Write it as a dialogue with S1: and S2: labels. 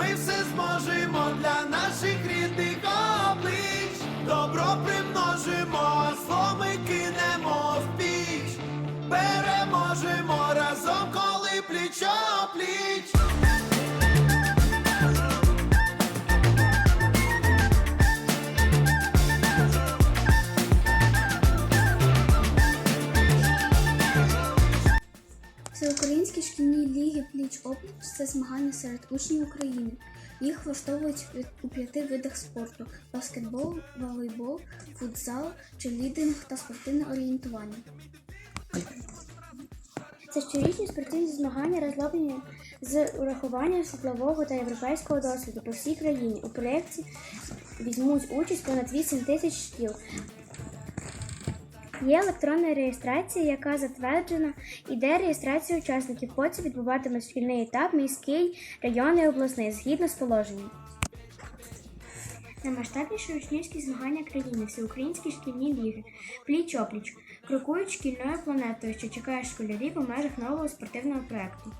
S1: Ми все зможемо для наших рідних облич. Добро примножимо, зло ми кинемо в піч. Переможемо разом, коли пліч
S2: Всеукраїнські шкільні ліги пліч опліч це змагання серед учнів України. Їх влаштовують у п'яти видах спорту: баскетбол, волейбол, футзал, черлідинг та спортивне орієнтування.
S3: Це щорічні спортивні змагання розроблені з урахуванням світлового та європейського досвіду по всій країні. У проєкті візьмуть участь понад 8 тисяч шкіл. Є електронна реєстрація, яка затверджена. Іде реєстрація учасників. Потім відбуватиме шкільний етап, міський, районний, обласний, згідно з положенням. Наймасштабніші учнівські змагання країни, всеукраїнські шкільні ліги, пліч-опліч, крокують шкільною планетою, що чекає школярів у межах нового спортивного проекту.